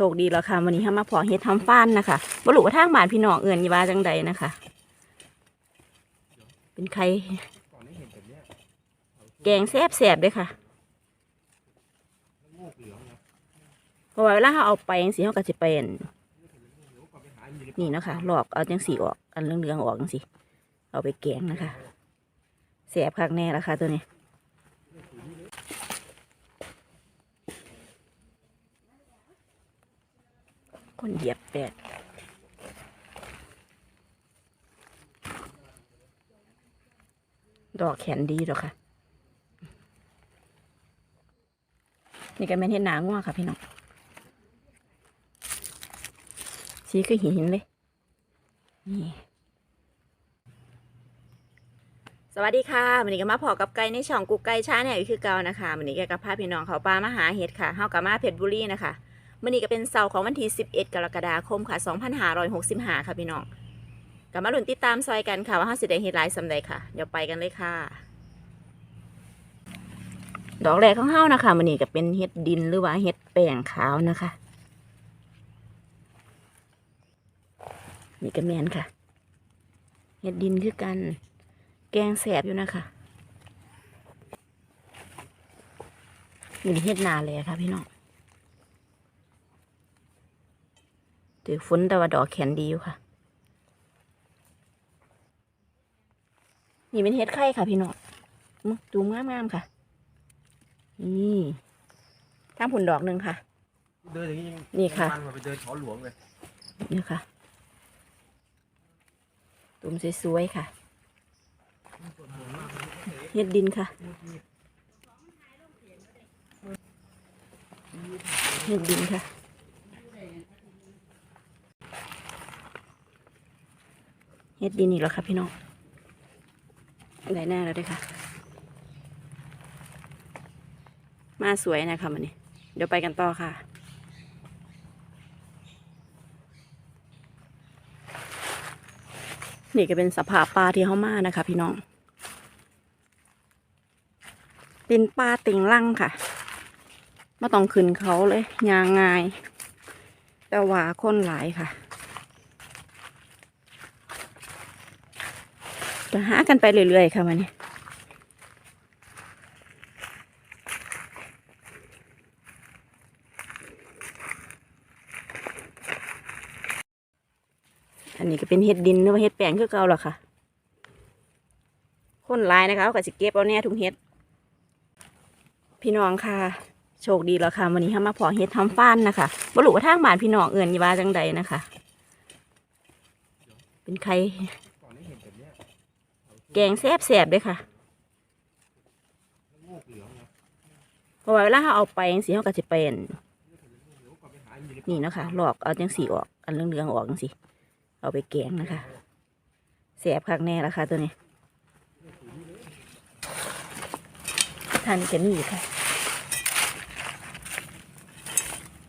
โชคดีแล้วค่ะวันนี้ห้ามาพอเฮ็ดทำฟ้านนะคะบ่รู้ว่าทางบ้านพี่น้องเอื่นยี่ว่าจังใดนะคะ เป็นไข่แกงแซ่บๆเด้อค่ะเพราะว่าเวลาเราเอาไปจังสีเขาก็จะเป็นนี่นะคะหลอกเอาจังสีออกอันเหลืองๆออกจังสีเอาไปแกงนะคะแซ่บคักแน่ละค่ะตัวนี้ คนเหยียบแปดดอกแขนดีหรอกค่ะ นี่ก็แม่นเห็ดหนาง่วค่ะพี่น้องสีคือหินเลย นี่ สวัสดีค่ะวันนี้ก็มาพอกับไก่ในช่องกุ๊กไก่ช้าเนี่ยคือเก่านะคะวันนี้แกกับพาพี่น้องเขาปลามาหาเห็ดค่ะเฮากับมาเพชรบุรีนะคะ มื่อนี้ก็เป็นเสาร์ของวันที่ 11 กรกฎาคมค่ะ 2565 ค่ะพี่น้องกลับมาหลุนติดตามซอยกันค่ะ ว่าเฮาสิได้เฮ็ดหลายสำใดค่ะ เดี๋ยวไปกันเลยค่ะ ดอกแรกของเฮานะคะมื่อนี้ก็เป็นเฮ็ดดินหรือว่าเฮ็ดแป้งขาวนะคะ นี่ก็แมนค่ะ เฮ็ดดินคือกัน แกงแสบอยู่นะคะนี่เฮ็ดนาเลยค่ะพี่น้อง ถือฝนแต่ว่าดอกแขนดีอยู่ค่ะ นี่เป็นเฮ็ดไข่ค่ะพี่น้องอื้อจูมงามๆค่ะ นี่ทางผุนดอกหนึ่งค่ะ เดินอย่างนี้ยังนี่ค่ะมันกว่าไปเดินเขาหลวงเลยนี่ค่ะ ตุ่มสวยๆค่ะเฮ็ดดินค่ะเฮ็ดดินค่ะ เฮ็ดดินอีกแล้วค่ะพี่น้องได้หน้าแล้วด้วยค่ะ มาสวยนะคะมันนี้เดี๋ยวไปกันต่อค่ะนี่ก็เป็นสภาพปลาที่เขามานะคะ พี่น้อง เป็นปลาติงลังค่ะไมาต้องขึ้นเขาเลยยางง่าย แต่ว่าคนหลายค่ะ จะหากันไปเรื่อยๆค่ะวันนี้อันนี้ก็เป็นเห็ดดินหรือว่าเห็ดแปลงคือเก่าหรอค่ะ คนลายนะคะเขาก็สิเก็บเอาแน่ทุกเห็ด พี่น้องค่ะ โชคดีแล้วค่ะวันนี้ห้ามาพอเห็ดทำฟ้านนะคะบ่รู้ว่าทางบ้านพี่น้องเอื่นยี่ว่าจังใดนะคะ เป็นไข่ก่อนนี้เห็นแบบเนี้ย แกงแซ่บๆเลยค่ะงูเหลืองนะเพราะว่าเวลาเราเอาไปจังสีเขาก็จะเป็นเดี๋ยวก่อนไปหาอยู่ในนี่นะคะหลอกเอาจังสีออก อันเหลืองๆออกจังสีเอาไปแกงนะคะแซ่บคักแน่ละค่ะตัวนี้ทานกันนี่ค่ะ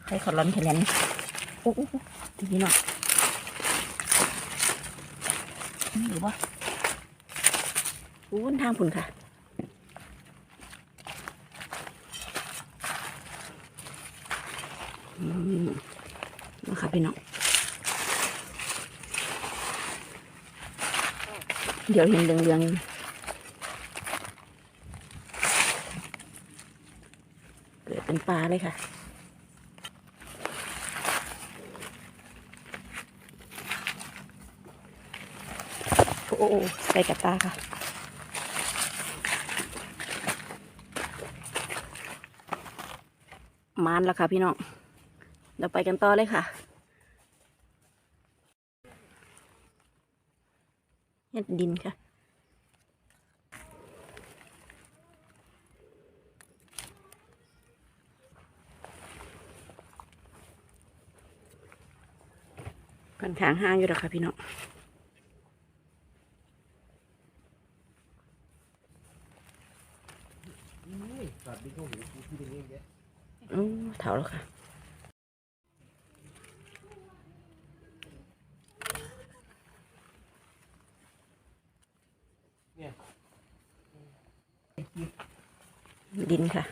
ใครขอร้อนแค่นั้นโอ้โหทีนี้เนาะนี่หรือว่า อู้นทางผุนค่ะมนะคะพี่น้อง เดี๋ยวเห็นเรืองๆเกิดเป็นปลาเลยค่ะโอ้ใส่กับตาค่ะ มานแล้วค่ะพี่น้องเดี๋ยวไปกันต่อเลยค่ะเฮ็ดดินค่ะกันขางห้างอยู่แล้วค่ะพี่น้อง แล้วค่ะ ดินค่ะ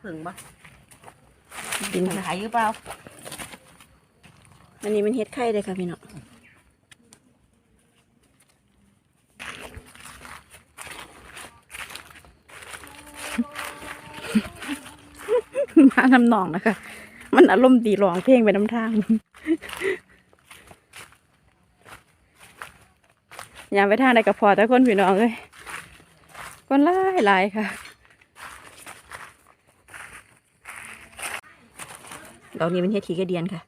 ถึงปะดินค่ขายหรือเปล่า อันนี้เป็นเฮ็ดไข่เลยค่ะพี่น้องมาน้ำหนองนะคะ มันอารมณ์ดีร้องเพลงไปน้ำทางยามไปทางใดก็พอแต่คนพี่น้องเลยคนหลายหลายค่ะ ดอกนี้เป็นเฮ็ดขี้กระเดียนค่ะ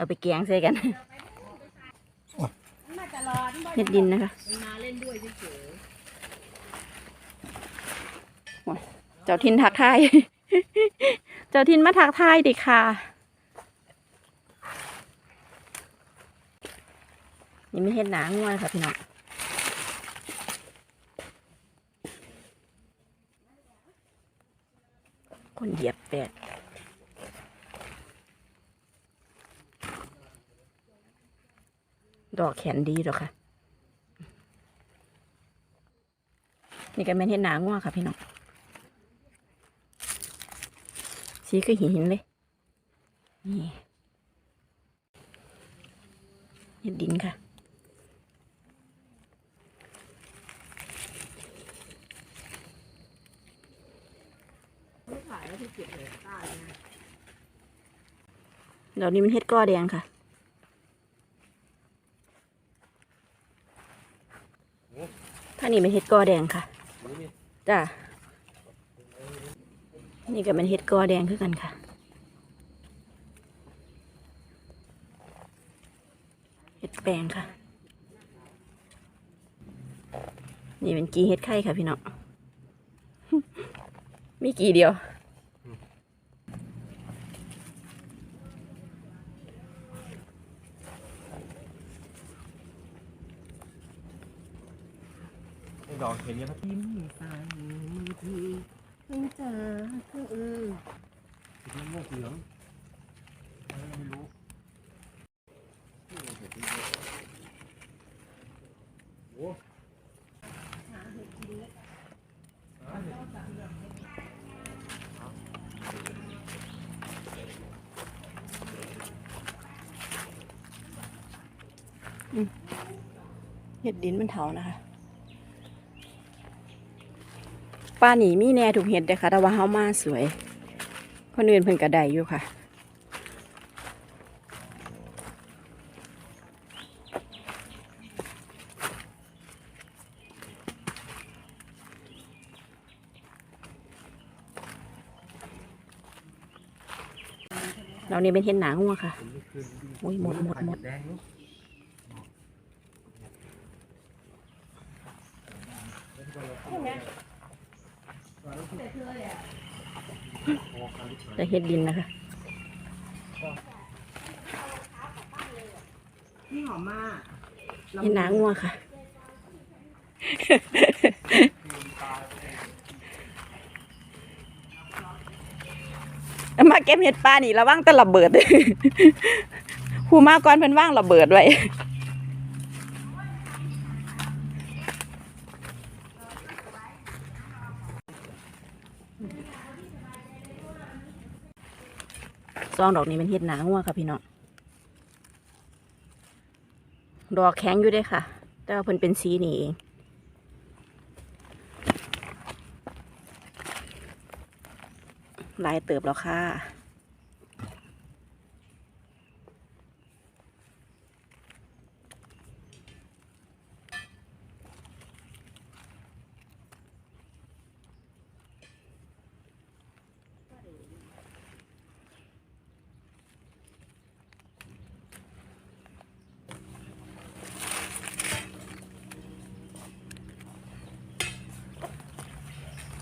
เอาไปแกงใส่กันเฮ็ดดินนะคะมาเล่นด้วยเฉยเจ้าทินทักทาย เจ้าทินมาทักทายดิค่ะ นี่ไม่เห็นหนาง่วนค่ะพี่น้องคนเหยียบแปด ดอกแขนดีหรอกค่ะ นี่ก็ไม่นเห็นหนาง่วงค่ะพี่น้องสีคือหินเลย นี่เห็ดดินค่ะดอกนี้มันเห็ดก้อแดงค่ะ ถ้า นี่เป็นเห็ดกอแดงค่ะจ้านี่ก็เป็นเห็ดกอแดงคือกันค่ะเห็ดแปลงค่ะ นี่เป็นกีเห็ดไข่ค่ะพี่น้องมีกี่เดียว ดอกเห็นยังครับยิ้มฟังทีเพิ่งเจอคือเห็นยังโมกเหลืองอะไรไม่รู้โอ้หาเห็ดเห็ดดินมันเถานะคะ ป้าหนีมีแน่ถูกเห็ดเด้อค่ะ แต่ว่าเฮามาสวย คนอื่นเพิ่นกระไดอยู่ค่ะ เราเนี่ยเป็นเห็ดหนางัวค่ะอโอ้ยหมดหมดหมดแดงเนอ จะเห็ดดินนะคะนี่หอมมากเห็ดหนางัวค่ะ มาเก็บเห็ดปลานี่ระวังแต่ระเบิดผู้มาก่อนเพิ่นว่างระเบิดไว้ ซองดอกนี้เป็นเห็ดหนางัวค่ะพี่น้องดอกแข็งอยู่ด้ค่ะ แต่ว่าเพิ่นเป็นสีนี่เองลายเติบแล้วค่ะ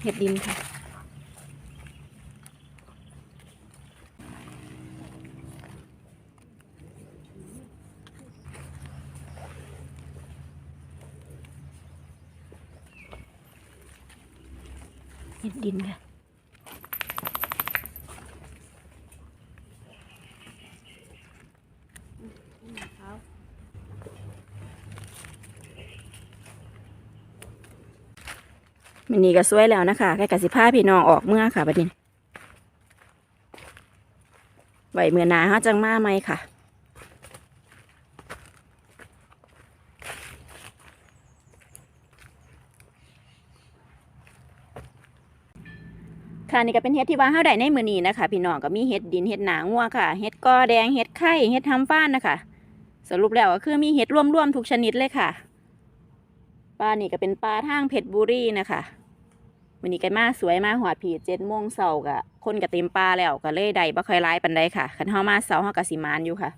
เห็ดดินค่ะ เห็ดดินค่ะ มันนี่ก็สวยแล้วนะคะแค่กสิผ้าพี่น้องออกเมื่อค่ะบัดนี้ไว้เมื่อหนาฮาจังมาไหมค่ะ ค่ะนี่ก็เป็นเฮ็ดที่ว่าเฮาได้ในมือนี้นะคะ พี่น้องก็มีเฮ็ดดินเฮ็ดหนางัวค่ะเฮ็ดกอแดงเฮ็ดไข่เฮ็ดทำฟ้านนะคะ สรุปแล้วก็คือมีเฮ็ดร่วมๆทุกชนิดเลยค่ะ ปลานี่ก็เป็นปลาทางเพชรบุรีนะคะมื้อนี้ก็มาสวยมาหอดผีเจ็ดโมงเช้าก็คนก็เต็มปลาแล้วก็เลยได้บ่ค่อยหลายปานใดค่ะคันเฮามาเช้าเฮาก็สิมานอยู่ค่ะ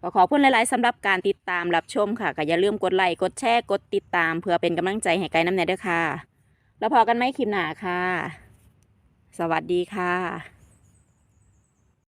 ก็ขอบคุณหลาย ๆสำหรับการติดตามรับชมค่ะก็อย่าลืมกดไลค์กดแชร์กดติดตาม เพื่อเป็นกำลังใจให้ไกด์น้ำแน่เด้อค่ะ แล้วพอกันไหมคลิปหน้าค่ะ สวัสดีค่ะ